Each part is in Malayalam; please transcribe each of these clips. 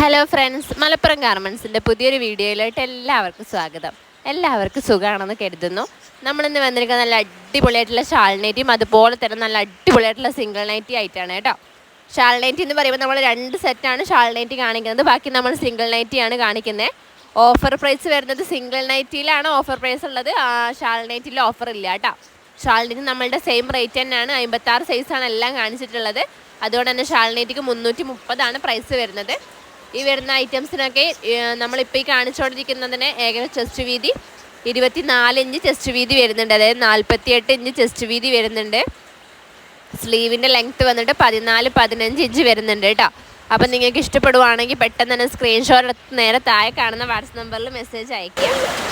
ഹലോ ഫ്രണ്ട്സ് മലപ്പുറം ഗാർമെൻസിന്റെ പുതിയൊരു വീഡിയോയിലോട്ട് എല്ലാവർക്കും സ്വാഗതം. എല്ലാവർക്കും സുഖമാണെന്ന് കരുതുന്നു. നമ്മളിന്ന് വന്നിരിക്കുന്ന നല്ല അടിപൊളിയായിട്ടുള്ള ഷാൾ നൈറ്റിയും അതുപോലെ തന്നെ നല്ല അടിപൊളിയായിട്ടുള്ള സിംഗിൾ നൈറ്റി ആയിട്ടാണ് കേട്ടോ. ഷാൾ നൈറ്റി എന്ന് പറയുമ്പോൾ നമ്മൾ രണ്ട് സെറ്റാണ് ഷാൾ നൈറ്റി കാണിക്കുന്നത്. ബാക്കി നമ്മൾ സിംഗിൾ നൈറ്റിയാണ് കാണിക്കുന്നത്. ഓഫർ പ്രൈസ് വരുന്നത് സിംഗിൾ നൈറ്റിയിലാണ് ഓഫർ പ്രൈസ് ഉള്ളത്. ഷാൾ നൈറ്റിയിൽ ഓഫർ ഇല്ല കേട്ടോ. ഷാൾ നൈറ്റി നമ്മളുടെ സെയിം റേറ്റ് തന്നെയാണ്. അമ്പത്താറ് സൈസാണ് എല്ലാം കാണിച്ചിട്ടുള്ളത്. അതുകൊണ്ട് തന്നെ ഷാൾ നൈറ്റിക്ക് മുന്നൂറ്റി മുപ്പതാണ് പ്രൈസ് വരുന്നത്. ഈ വരുന്ന ഐറ്റംസിനൊക്കെ നമ്മളിപ്പോൾ ഈ കാണിച്ചുകൊണ്ടിരിക്കുന്നതിന് ഏകദേശം ചെസ്റ്റ് വീതി ഇരുപത്തി നാല് ഇഞ്ച് ചെസ്റ്റ് വീതി വരുന്നുണ്ട്. അതായത് നാൽപ്പത്തിയെട്ട് ഇഞ്ച് ചെസ്റ്റ് വീതി വരുന്നുണ്ട്. സ്ലീവിന്റെ ലെങ്ത്ത് വന്നിട്ട് പതിനാല് പതിനഞ്ച് ഇഞ്ച് വരുന്നുണ്ട് കേട്ടോ. അപ്പം നിങ്ങൾക്ക് ഇഷ്ടപ്പെടുവാണെങ്കിൽ പെട്ടെന്ന് തന്നെ സ്ക്രീൻഷോട്ട് എടുത്ത് നേരെ താഴെ കാണുന്ന വാട്സപ്പ് നമ്പറിൽ മെസ്സേജ് അയക്കുക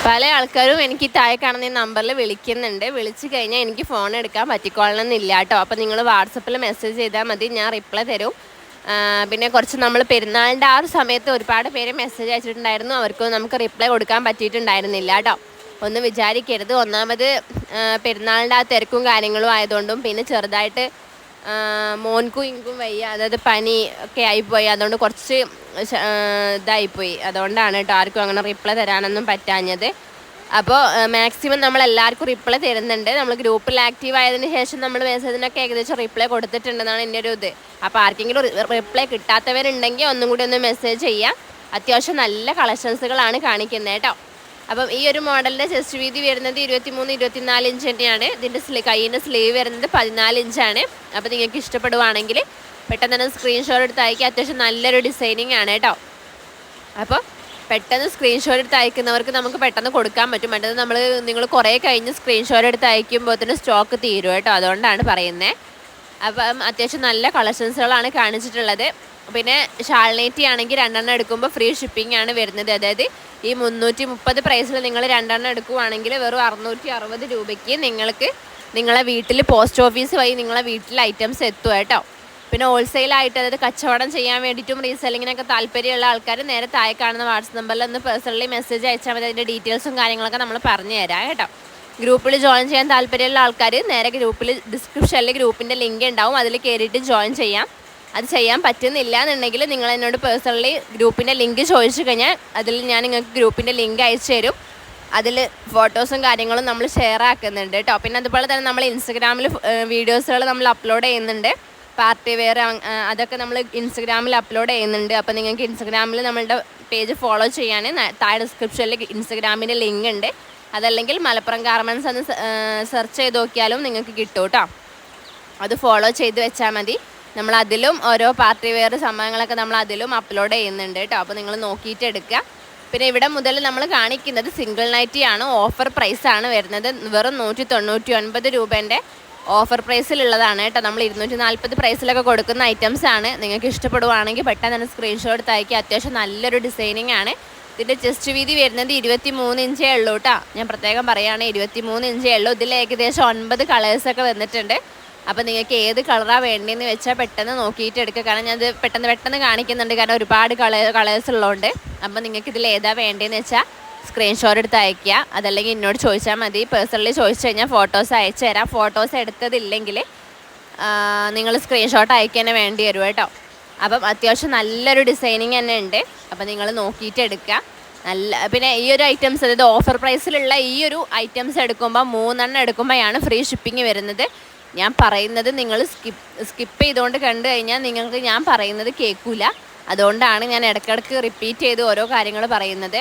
പല ആൾക്കാരും എനിക്ക് താഴെ കാണുന്ന ഈ നമ്പറിൽ വിളിക്കുന്നുണ്ട്. വിളിച്ചു കഴിഞ്ഞാൽ എനിക്ക് ഫോൺ എടുക്കാൻ പറ്റിക്കോളണമെന്നില്ല കേട്ടോ. അപ്പം നിങ്ങൾ വാട്സപ്പിൽ മെസ്സേജ് ചെയ്താൽ മതി. ഞാൻ റിപ്ലൈ തരും. പിന്നെ കുറച്ച് നമ്മൾ പെരുന്നാളിന്റെ ആ ഒരു സമയത്ത് ഒരുപാട് പേര് മെസ്സേജ് അയച്ചിട്ടുണ്ടായിരുന്നു. അവർക്ക് നമുക്ക് റിപ്ലൈ കൊടുക്കാൻ പറ്റിയിട്ടുണ്ടായിരുന്നില്ല കേട്ടോ ഒന്നും വിചാരിക്കരുത്. ഒന്നാമത് പെരുന്നാളിന്റെ ആ തിരക്കും കാര്യങ്ങളും ആയതുകൊണ്ടും പിന്നെ ചെറുതായിട്ട് മോൻകും ഇങ്കും വയ്യ. അതായത് പനി ഒക്കെ ആയിപ്പോയി. അതുകൊണ്ട് കുറച്ച് ഇതായിപ്പോയി. അതുകൊണ്ടാണ് കേട്ടോ ആർക്കും അങ്ങനെ റിപ്ലൈ തരാനൊന്നും പറ്റാഞ്ഞത്. അപ്പോൾ മാക്സിമം നമ്മൾ എല്ലാവർക്കും റിപ്ലൈ തരുന്നുണ്ട്. നമ്മൾ ഗ്രൂപ്പിൽ ആക്റ്റീവ് ആയതിന് ശേഷം നമ്മൾ മെസ്സേജിനൊക്കെ ഏകദേശം റിപ്ലൈ കൊടുത്തിട്ടുണ്ടെന്നാണ് എന്റെ ഒരു ഇത്. അപ്പോൾ ആർക്കെങ്കിലും റിപ്ലൈ കിട്ടാത്തവരുണ്ടെങ്കിൽ ഒന്നും കൂടി ഒന്ന് മെസ്സേജ് ചെയ്യാം. അത്യാവശ്യം നല്ല കളക്ഷൻസുകളാണ് കാണിക്കുന്നത് കേട്ടോ. അപ്പം ഈ ഒരു മോഡലിന്റെ ചെസ്റ്റ് വീതി വരുന്നത് ഇരുപത്തി മൂന്ന് ഇരുപത്തിനാല് ഇഞ്ച് തന്നെയാണ്. ഇതിന്റെ സ്ലീ കൈയിന്റെ സ്ലീവ് വരുന്നത് പതിനാല് ഇഞ്ചാണ് അപ്പോൾ നിങ്ങൾക്ക് ഇഷ്ടപ്പെടുവാണെങ്കിൽ പെട്ടെന്ന് തന്നെ സ്ക്രീൻഷോട്ട് എടുത്ത് അയക്കുക. അത്യാവശ്യം നല്ലൊരു ഡിസൈനിങ് ആണ് കേട്ടോ. അപ്പോൾ പെട്ടെന്ന് സ്ക്രീൻഷോട്ട് എടുത്ത് അയക്കുന്നവർക്ക് നമുക്ക് പെട്ടെന്ന് കൊടുക്കാൻ പറ്റും. മറ്റേത് നമ്മൾ നിങ്ങൾ കുറേ കഴിഞ്ഞ് സ്ക്രീൻഷോട്ട് എടുത്ത് അയക്കുമ്പോഴത്തേന് സ്റ്റോക്ക് തീരും കേട്ടോ. അതുകൊണ്ടാണ് പറയുന്നത് അപ്പം അത്യാവശ്യം നല്ല കളക്ഷൻസുകളാണ് കാണിച്ചിട്ടുള്ളത്. പിന്നെ ഷാൾനേറ്റി ആണെങ്കിൽ രണ്ടെണ്ണം എടുക്കുമ്പോൾ ഫ്രീ ഷിപ്പിംഗ് ആണ് വരുന്നത്. അതായത് ഈ മുന്നൂറ്റി മുപ്പത് പ്രൈസിൽ നിങ്ങൾ രണ്ടെണ്ണം എടുക്കുവാണെങ്കിൽ വെറും അറുന്നൂറ്റി അറുപത് രൂപയ്ക്ക് നിങ്ങൾക്ക് നിങ്ങളെ വീട്ടിൽ പോസ്റ്റ് ഓഫീസ് വഴി നിങ്ങളെ വീട്ടിൽ ഐറ്റംസ് എത്തും കേട്ടോ. പിന്നെ ഹോൾസെയിലായിട്ട് അതായത് കച്ചവടം ചെയ്യാൻ വേണ്ടിയിട്ടും റീസെല്ലിങ്ങിനൊക്കെ താല്പര്യമുള്ള ആൾക്കാർ നേരെ താഴെ കാണുന്ന വാട്സപ്പ് നമ്പറിൽ ഒന്ന് പേഴ്സണലി മെസ്സേജ് അയച്ചാൽ മതി. അതിന്റെ ഡീറ്റെയിൽസും കാര്യങ്ങളൊക്കെ നമ്മൾ പറഞ്ഞു തരാം കേട്ടോ. ഗ്രൂപ്പിൽ ജോയിൻ ചെയ്യാൻ താല്പര്യമുള്ള ആൾക്കാർ നേരെ ഗ്രൂപ്പിൽ ഡിസ്ക്രിപ്ഷനിൽ ഗ്രൂപ്പിന്റെ ലിങ്ക് ഉണ്ടാവും. അതിൽ കയറിയിട്ട് ജോയിൻ ചെയ്യാം. അത് ചെയ്യാൻ പറ്റുന്നില്ല എന്നുണ്ടെങ്കിൽ നിങ്ങൾ എന്നോട് പേഴ്സണലി ഗ്രൂപ്പിന്റെ ലിങ്ക് ചോദിച്ചു കഴിഞ്ഞാൽ അതിൽ ഞാൻ നിങ്ങൾക്ക് ഗ്രൂപ്പിന്റെ ലിങ്ക് അയച്ചു തരും. അതിൽ ഫോട്ടോസും കാര്യങ്ങളും നമ്മൾ ഷെയർ ആക്കുന്നുണ്ട് കേട്ടോ. പിന്നെ അതുപോലെ തന്നെ നമ്മൾ ഇൻസ്റ്റഗ്രാമിൽ വീഡിയോസുകൾ നമ്മൾ അപ്ലോഡ് ചെയ്യുന്നുണ്ട്. പാർട്ടി വെയർ അതൊക്കെ നമ്മൾ ഇൻസ്റ്റഗ്രാമിൽ അപ്ലോഡ് ചെയ്യുന്നുണ്ട്. അപ്പോൾ നിങ്ങൾക്ക് ഇൻസ്റ്റഗ്രാമിൽ നമ്മളുടെ പേജ് ഫോളോ ചെയ്യാൻ താഴെ ഡിസ്ക്രിപ്ഷനിൽ ഇൻസ്റ്റഗ്രാമിന്റെ ലിങ്ക് ഉണ്ട്. അതല്ലെങ്കിൽ മലപ്പുറം ഗാർമെന്റ്സ് എന്ന് സെർച്ച് ചെയ്ത് നോക്കിയാലും നിങ്ങൾക്ക് കിട്ടും കേട്ടോ അത് ഫോളോ ചെയ്ത് വെച്ചാൽ മതി. നമ്മൾ അതിലും ഓരോ പാർട്ടി വെയർ സംഭവങ്ങളൊക്കെ നമ്മൾ അതിലും അപ്ലോഡ് ചെയ്യുന്നുണ്ട് കേട്ടോ അപ്പോൾ നിങ്ങൾ നോക്കിയിട്ട് എടുക്കുക പിന്നെ ഇവിടെ മുതൽ നമ്മൾ കാണിക്കുന്നത് സിംഗിൾ നൈറ്റി ആണ്. ഓഫർ പ്രൈസാണ് വരുന്നത്. വെറും നൂറ്റി തൊണ്ണൂറ്റി ഒൻപത് രൂപേന്റെ ഓഫർ പ്രൈസിലുള്ളതാണ് കേട്ടോ. നമ്മൾ ഇരുന്നൂറ്റി നാൽപ്പത് പ്രൈസിലൊക്കെ കൊടുക്കുന്ന ഐറ്റംസ് ആണ്. നിങ്ങൾക്ക് ഇഷ്ടപ്പെടുവാണെങ്കിൽ പെട്ടെന്ന് തന്നെ സ്ക്രീൻഷോട്ട് അയക്കുക അത്യാവശ്യം നല്ലൊരു ഡിസൈനിങ് ആണ്. ഇതിന്റെ ചെസ്റ്റ് വീതി വരുന്നത് ഇരുപത്തി മൂന്ന് ഇഞ്ചേ ഉള്ളൂ കേട്ടോ ഞാൻ പ്രത്യേകം പറയുകയാണ് ഇരുപത്തി മൂന്ന് ഇഞ്ചേ ഉള്ളൂ. ഇതിൽ ഏകദേശം ഒൻപത് കളേഴ്സൊക്കെ വന്നിട്ടുണ്ട്. അപ്പോൾ നിങ്ങൾക്ക് ഏത് കളറാണ് വേണ്ടതെന്ന് വെച്ചാൽ പെട്ടെന്ന് നോക്കിയിട്ട് എടുക്കുക. കാരണം ഞാനത് പെട്ടെന്ന് പെട്ടെന്ന് കാണിക്കുന്നുണ്ട്. കാരണം ഒരുപാട് കളേ കളേഴ്സ് ഉള്ളതുകൊണ്ട് അപ്പോൾ നിങ്ങൾക്ക് ഇതിൽ ഏതാ വേണ്ടതെന്ന് വെച്ചാൽ സ്ക്രീൻഷോട്ട് എടുത്ത് അയക്കുക അതല്ലെങ്കിൽ എന്നോട് ചോദിച്ചാൽ മതി. പേഴ്സണലി ചോദിച്ചു കഴിഞ്ഞാൽ ഫോട്ടോസ് അയച്ചു തരാം. ഫോട്ടോസ് എടുത്തതില്ലെങ്കിൽ നിങ്ങൾ സ്ക്രീൻഷോട്ട് അയക്കാൻ വേണ്ടി വരും കേട്ടോ. അപ്പം അത്യാവശ്യം നല്ലൊരു ഡിസൈനിങ് തന്നെ ഉണ്ട്. അപ്പം നിങ്ങൾ നോക്കിയിട്ട് എടുക്കുക. നല്ല പിന്നെ ഈ ഒരു ഐറ്റംസ് അതായത് ഓഫർ പ്രൈസിലുള്ള ഈ ഒരു ഐറ്റംസ് എടുക്കുമ്പോൾ മൂന്നെണ്ണം എടുക്കുമ്പോഴാണ് ഫ്രീ ഷിപ്പിംഗ് വരുന്നത്. ഞാൻ പറയുന്നത് നിങ്ങൾ സ്കിപ്പ് സ്കിപ്പ് ചെയ്തുകൊണ്ട് കണ്ടു കഴിഞ്ഞാൽ നിങ്ങൾക്ക് ഞാൻ പറയുന്നത് കേൾക്കില്ല അതുകൊണ്ടാണ് ഞാൻ ഇടയ്ക്കിടയ്ക്ക് റിപ്പീറ്റ് ചെയ്ത് ഓരോ കാര്യങ്ങൾ പറയുന്നത്.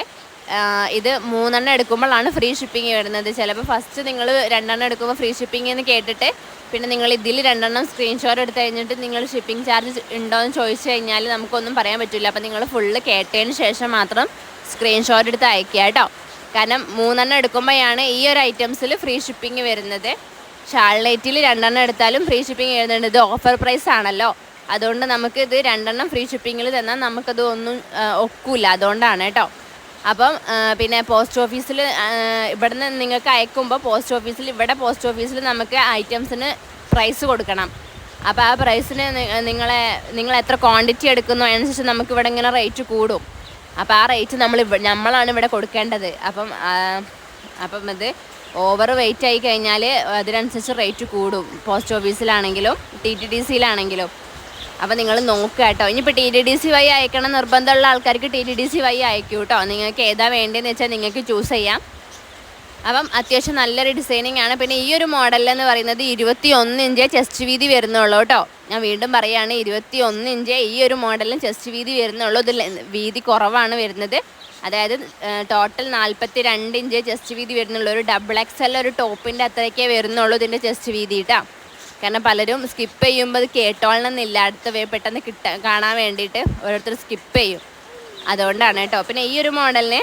ഇത് മൂന്നെണ്ണം എടുക്കുമ്പോഴാണ് ഫ്രീ ഷിപ്പിംഗ് വരുന്നത്. ചിലപ്പോൾ ഫസ്റ്റ് നിങ്ങൾ രണ്ടെണ്ണം എടുക്കുമ്പോൾ ഫ്രീ ഷിപ്പിംഗ് എന്ന് കേട്ടിട്ട് പിന്നെ നിങ്ങൾ ഇതിൽ രണ്ടെണ്ണം സ്ക്രീൻഷോട്ട് എടുത്ത് കഴിഞ്ഞിട്ട് നിങ്ങൾ ഷിപ്പിംഗ് ചാർജ് ഉണ്ടോ എന്ന് ചോദിച്ചു കഴിഞ്ഞാൽ നമുക്കൊന്നും പറയാൻ പറ്റില്ല അപ്പോൾ നിങ്ങൾ ഫുള്ള് കേട്ടതിന് ശേഷം മാത്രം സ്ക്രീൻഷോട്ട് എടുത്ത് അയക്കുക കേട്ടോ. കാരണം മൂന്നെണ്ണം എടുക്കുമ്പോഴാണ് ഈ ഒരു ഐറ്റംസിൽ ഫ്രീ ഷിപ്പിംഗ് വരുന്നത്. ഷാൾലൈറ്റിൽ രണ്ടെണ്ണം എടുത്താലും ഫ്രീ ഷിപ്പിംഗ് വരുന്നുണ്ട്. ഇത് ഓഫർ പ്രൈസ് ആണല്ലോ. അതുകൊണ്ട് നമുക്ക് ഇത് രണ്ടെണ്ണം ഫ്രീ ഷിപ്പിങ്ങിൽ തന്നാൽ നമുക്കത് ഒന്നും ഒക്കില്ല അതുകൊണ്ടാണ് കേട്ടോ. അപ്പം പിന്നെ പോസ്റ്റ് ഓഫീസിൽ ഇവിടുന്ന് നിങ്ങൾക്ക് അയക്കുമ്പോൾ പോസ്റ്റ് ഓഫീസിൽ ഇവിടെ പോസ്റ്റ് ഓഫീസിൽ നമുക്ക് ഐറ്റംസിന് പ്രൈസ് കൊടുക്കണം. അപ്പോൾ ആ പ്രൈസിന് നിങ്ങളെ നിങ്ങൾ എത്ര ക്വാണ്ടിറ്റി എടുക്കുന്നു അതിനനുസരിച്ച് നമുക്ക് ഇവിടെ ഇങ്ങനെ റേറ്റ് കൂടും. അപ്പോൾ ആ റേറ്റ് നമ്മൾ നമ്മളാണ് ഇവിടെ കൊടുക്കേണ്ടത്. അപ്പം അപ്പം ഇത് ഓവർ വെയിറ്റ് ആയി കഴിഞ്ഞാൽ അതിനനുസരിച്ച് റേറ്റ് കൂടും. പോസ്റ്റ് ഓഫീസിലാണെങ്കിലും ടി ടി ഡി സിയിലാണെങ്കിലും അപ്പോൾ നിങ്ങൾ നോക്കുക കേട്ടോ. ഇനിയിപ്പോൾ T D D C Y അയക്കണം നിർബന്ധമുള്ള ആൾക്കാർക്ക് T D D C Y അയക്കൂ കേട്ടോ നിങ്ങൾക്ക് ഏതാ വേണ്ടതെന്ന് വെച്ചാൽ നിങ്ങൾക്ക് ചൂസ് ചെയ്യാം. അപ്പം അത്യാവശ്യം നല്ലൊരു ഡിസൈനിങ് ആണ്. പിന്നെ ഈ ഒരു മോഡൽ എന്ന് പറയുന്നത് ഇരുപത്തി ഒന്ന് ഇഞ്ച് ചെസ്റ്റ് വീതി വരുന്നുള്ളൂ കേട്ടോ ഞാൻ വീണ്ടും പറയുകയാണ് ഇരുപത്തി ഒന്ന് ഇഞ്ച് ഈ ഒരു മോഡലിന് ചെസ്റ്റ് വീതി വരുന്നുള്ളൂ. ഇതിൽ വീതി കുറവാണ് വരുന്നത്. അതായത് ടോട്ടൽ നാൽപ്പത്തി രണ്ട് ഇഞ്ച് ചെസ്റ്റ് വീതി വരുന്നുള്ളൂ. ഒരു ഡബിൾ എക്സ് എൽ ഒരു ടോപ്പിന്റെ അത്രയ്ക്കേ വരുന്നുള്ളൂ ഇതിന്റെ ചെസ്റ്റ് വീതി കേട്ടോ കാരണം പലരും സ്കിപ്പ് ചെയ്യുമ്പോൾ അത് കേട്ടോളണമെന്നില്ല അടുത്ത വേ പെട്ടെന്ന് കിട്ട കാണാൻ വേണ്ടിയിട്ട് ഓരോരുത്തർ സ്കിപ്പ് ചെയ്യും. അതുകൊണ്ടാണ് കേട്ടോ. പിന്നെ ഈ ഒരു മോഡലിന്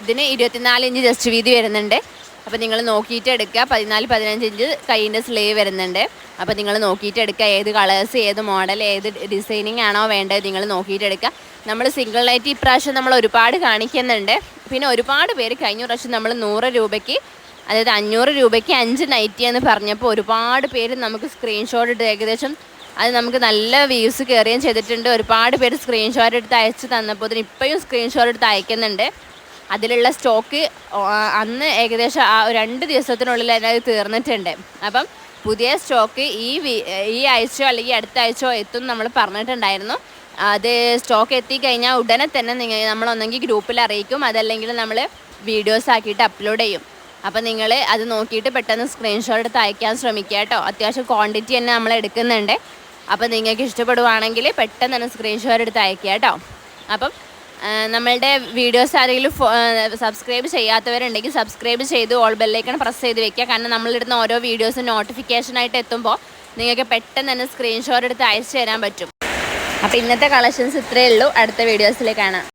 ഇതിന് ഇരുപത്തിനാല് ഇഞ്ച് ജസ്റ്റ് വീതി വരുന്നുണ്ട്. അപ്പോൾ നിങ്ങൾ നോക്കിയിട്ട് എടുക്കുക. പതിനാല് പതിനഞ്ച് ഇഞ്ച് കൈയിന്റെ സ്ലീവ് വരുന്നുണ്ട്. അപ്പോൾ നിങ്ങൾ നോക്കിയിട്ട് എടുക്കുക. ഏത് കളേഴ്സ് ഏത് മോഡൽ ഏത് ഡിസൈനിങ് ആണോ വേണ്ടത് നിങ്ങൾ നോക്കിയിട്ട് എടുക്കുക. നമ്മൾ സിംഗിൾ നൈറ്റ് ഇപ്രാവശ്യം നമ്മൾ ഒരുപാട് കാണിക്കുന്നുണ്ട്. പിന്നെ ഒരുപാട് പേര് കഴിഞ്ഞ പ്രാവശ്യം നമ്മൾ നൂറ് രൂപയ്ക്ക് അതായത് അഞ്ഞൂറ് രൂപയ്ക്ക് അഞ്ച് നൈറ്റി എന്ന് പറഞ്ഞപ്പോൾ ഒരുപാട് പേര് നമുക്ക് സ്ക്രീൻഷോട്ട് ഇട്ട് ഏകദേശം അത് നമുക്ക് നല്ല വ്യൂസ് കയറുകയും ചെയ്തിട്ടുണ്ട്. ഒരുപാട് പേര് സ്ക്രീൻഷോട്ട് എടുത്ത് അയച്ചു തന്നപ്പോൾ ഇതിന് ഇപ്പോഴും സ്ക്രീൻഷോട്ട് എടുത്ത് അയക്കുന്നുണ്ട്. അതിലുള്ള സ്റ്റോക്ക് അന്ന് ഏകദേശം ആ രണ്ട് ദിവസത്തിനുള്ളിൽ അത് തീർന്നിട്ടുണ്ട്. അപ്പം പുതിയ സ്റ്റോക്ക് ഈ ഈ ആഴ്ചയോ അല്ലെങ്കിൽ അടുത്ത ആഴ്ചയോ എത്തും നമ്മൾ പറഞ്ഞിട്ടുണ്ടായിരുന്നു. അത് സ്റ്റോക്ക് എത്തിക്കഴിഞ്ഞാൽ ഉടനെ തന്നെ നിങ്ങൾ നമ്മളൊന്നെങ്കിൽ ഗ്രൂപ്പിൽ അറിയിക്കും. അതല്ലെങ്കിൽ നമ്മൾ വീഡിയോസ് ആക്കിയിട്ട് അപ്ലോഡ് ചെയ്യും. അപ്പോൾ നിങ്ങൾ അത് നോക്കിയിട്ട് പെട്ടെന്ന് സ്ക്രീൻഷോട്ട് എടുത്ത് അയക്കാൻ ശ്രമിക്കുക കേട്ടോ. അത്യാവശ്യം ക്വാണ്ടിറ്റി തന്നെ നമ്മൾ എടുക്കുന്നുണ്ട്. അപ്പോൾ നിങ്ങൾക്ക് ഇഷ്ടപ്പെടുവാണെങ്കിൽ പെട്ടെന്ന് തന്നെ സ്ക്രീൻഷോട്ട് എടുത്ത് അയക്കുക കേട്ടോ. അപ്പം നമ്മളുടെ വീഡിയോസ് ആരെങ്കിലും സബ്സ്ക്രൈബ് ചെയ്യാത്തവരുണ്ടെങ്കിൽ സബ്സ്ക്രൈബ് ചെയ്ത് ഓൾ ബെല്ലേക്കാണ് പ്രസ് ചെയ്ത് വെക്കുക. കാരണം നമ്മളിടുന്ന ഓരോ വീഡിയോസും നോട്ടിഫിക്കേഷനായിട്ട് എത്തുമ്പോൾ നിങ്ങൾക്ക് പെട്ടെന്ന് തന്നെ സ്ക്രീൻഷോട്ട് എടുത്ത് അയച്ചു തരാൻ പറ്റും. അപ്പോൾ ഇന്നത്തെ കളക്ഷൻസ് ഇത്രയേ ഉള്ളൂ. അടുത്ത വീഡിയോസിൽ കാണാം.